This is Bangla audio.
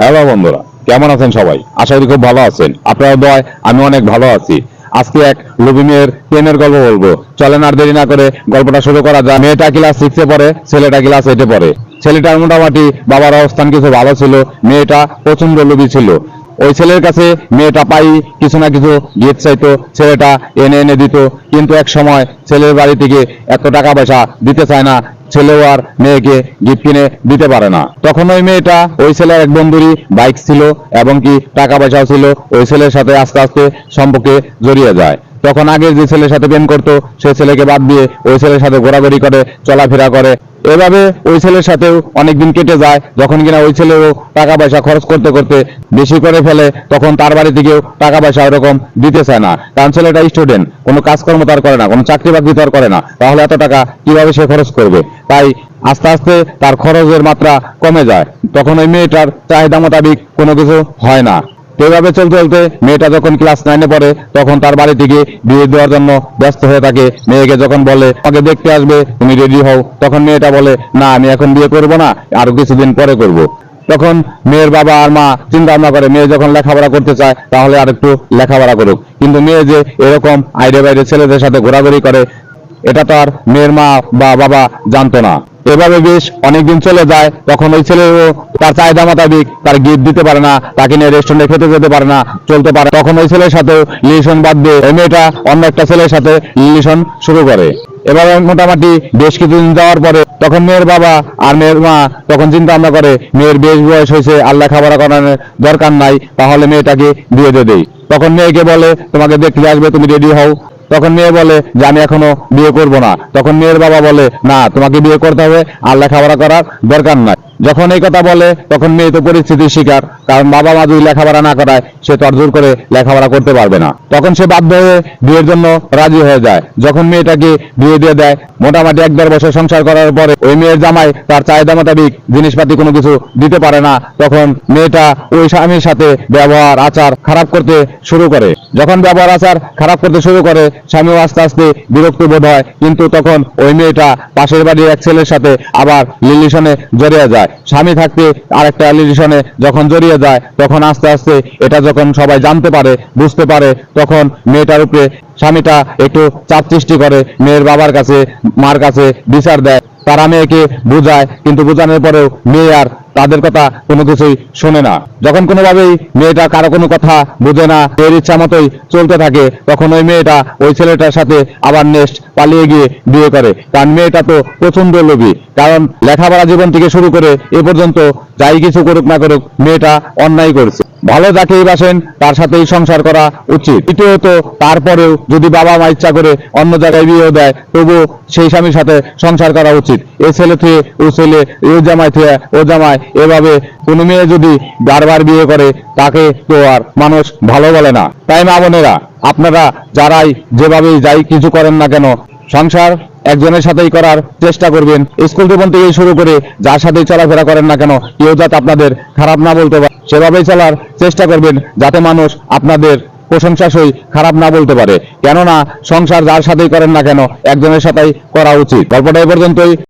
হ্যালো বন্ধুরা, কেমন আছেন সবাই? আশা করি খুব ভালো আছেন। আপনার দয় আমি অনেক ভালো আছি। আজকে এক লোভী মেয়ের গল্প বলব। চলেন আর দেরি না করে গল্পটা শুরু করা যায় মেয়েটা ক্লাস সিক্সে পড়ে, ছেলেটা ক্লাস এইটে পড়ে। ছেলেটার মোটামুটি বাবার অবস্থান কিছু ভালো ছিল, মেয়েটা প্রচণ্ড লোভী ছিল। ওই ছেলের কাছে মেয়েটা পাই কিছু না কিছু গিফট চাইতো, ছেলেটা এনে এনে দিত। কিন্তু এক সময় ছেলের বাড়ি থেকে এত টাকা পয়সা দিতে চায় না ছেলেও আর মেয়েকে গিফট কিনে দিতে পারে না। তখন ওই মেয়েটা, ওই ছেলের এক বন্ধুরই বাইক ছিল এবং কি টাকা পয়সাও ছিল, ওই ছেলের সাথে আস্তে আস্তে সম্পর্কে জড়িয়ে যায়। তখন আগে যে ছেলের সাথে প্রেম করতো, সে ছেলেকে বাদ দিয়ে ওই ছেলের সাথে ঘোরাঘুরি করে, চলাফেরা করে এভাবে ওই ছেলের সাথেও অনেকদিন কেটে যায়। যখন কিনা ওই ছেলেও টাকা পয়সা খরচ করতে করতে বেশি করে ফেলে, তখন তার বাড়ি থেকেও টাকা পয়সা ওরকম দিতে চায় না। কারণ ছেলেটা স্টুডেন্ট কোনো কাজকর্ম তার করে না, কোনো চাকরি বাকরি তার করে না। তাহলে এত টাকা কীভাবে সে খরচ করবে? তাই আস্তে আস্তে তার খরচের মাত্রা কমে যায়। তখন ওই মেয়েটার চাহিদা মোতাবিক কোনো কিছু হয় না। এভাবে চলতে চলতে মেয়েটা যখন ক্লাস নাইনে পড়ে, তখন তার বাড়ি থেকে বিয়ে দেওয়ার জন্য ব্যস্ত হয়ে থাকে। মেয়েকে যখন বলে, আমাকে দেখতে আসবে, তুমি রেডি হও, তখন মেয়েটা বলে, না, আমি এখন বিয়ে করব না, আরও কিছুদিন পরে করব। তখন মেয়ের বাবা আর মা চিন্তা ভাবনা করে, মেয়ে যখন লেখাপড়া করতে চায়, তাহলে আর একটু লেখাপড়া করুক। কিন্তু মেয়ে যে এরকম আইডে বাইরে ছেলেদের সাথে ঘোরাঘুরি করে এটা তার মেয়ের মা বা বাবা জানতো না। এভাবে বেশ অনেকদিন চলে যায়, তখন ওই ছেলেও তার চাহিদা মোতাবিক তার গিফট দিতে পারে না, তাকে নিয়ে রেস্টুরেন্টে খেতে যেতে পারে না, চলতে পারে তখন ওই ছেলের সাথে রিলেশন বাদ দিয়ে ওই মেয়েটা অন্য একটা ছেলের সাথে রিলেশন শুরু করে। এবার মোটামুটি বেশ কিছুদিন যাওয়ার পরে তখন মেয়ের বাবা আর মেয়ের মা তখন চিন্তা ভাবনা করে, মেয়ের বেশ বয়স হয়েছে, আল্লাহ খাবার করানোর দরকার নাই, তাহলে মেয়েটাকে দিয়ে দেই। তখন মেয়েকে বলে, তোমাকে দেখতে আসবে, তুমি রেডি হও। তখন মেয়ে বলে যে, আমি এখনও বিয়ে করব না। তখন মেয়ের বাবা বলে, না, তোমাকে বিয়ে করতে হবে। আল্লাহ লেখাপড়া করার দরকার নাই। যখন এই কথা বলে, তখন মেয়ে তো পরিস্থিতির শিকার, কারণ বাবা মা যদি লেখাপড়া না করায়, সে তো আর জোর করে লেখাপড়া করতে পারবে না। তখন সে বাধ্য হয়ে বিয়ের জন্য রাজি হয়ে যায়। যখন মেয়েটাকে বিয়ে দিয়ে দেয়, মোটামুটি এক দেড় বছর সংসার করার পরে ওই মেয়ের জামাই তার চাহিদা মোতাবিক জিনিসপাতি কোনো কিছু দিতে পারে না। তখন মেয়েটা ওই স্বামীর সাথে ব্যবহার, আচার খারাপ করতে শুরু করে। যখন ব্যবহার, আচার খারাপ করতে শুরু করে, স্বামীও আস্তে আস্তে বিরক্ত বোধ হয়। কিন্তু তখন ওই মেয়েটা পাশের বাড়ির এক ছেলের সাথে আবার লিলিশনে জড়িয়ে যায়। স্বামী থাকতে আরেকটা অ্যালিগেশনে যখন জড়িয়ে যায়, তখন আস্তে আস্তে এটা যখন সবাই জানতে পারে, বুঝতে পারে, তখন মেয়েটার উপরে স্বামীটা একটু চাপ সৃষ্টি করে, মেয়ের বাবার কাছে, মার কাছে বিচার দেয়। তারা মেয়েকে বোঝায়, কিন্তু বোঝানোর পরেও মেয়ে আর তাদের কথা কোনো কিছুই শোনে না। যখন কোনোভাবেই মেয়েটা কারও কোনো কথা বোঝে না, এর ইচ্ছা মতোই চলতে থাকে, তখন ওই মেয়েটা ওই ছেলেটার সাথে আবার নেক্সট পালিয়ে গিয়ে বিয়ে করে। কারণ মেয়েটা তো প্রচণ্ড লোভী। কারণ লেখাপড়া জীবন থেকে শুরু করে এ পর্যন্ত যাই কিছু করুক না করুক, মেয়েটা অন্যায় করছে। ভালো যাকেই বাসেন, তার সাথেই সংসার করা উচিত। দ্বিতীয়ত, তারপরেও যদি বাবা মা ইচ্ছা করে অন্য জায়গায় বিয়ে দেয়, তবুও সেই স্বামীর সাথে সংসার করা উচিত। এ ছেলে থেকে ও ছেলে, ও জামাই থেকে ও জামাই এভাবে কোনো মেয়ে যদি বারবার বিয়ে করে, তাকে তো আর মানুষ ভালো বলে না। তাই মা বোনেরা, আপনারা যারাই যেভাবেই যাই কিছু করেন না কেন, সংসার একজনের সাথেই করার চেষ্টা করবেন। স্কুল জীবন থেকে শুরু করে যার সাথেই চলাফেরা করেন না কেন, কেউ যাতে আপনাদের খারাপ না বলতে পারে, সেভাবেই চলার চেষ্টা করবেন যাতে মানুষ আপনাদের প্রশংসা সই খারাপ না বলতে পারে। কেননা, সংসার যার সাথেই করেন না কেন, একজনের সাথেই করা উচিত। গল্পটা এ পর্যন্তই।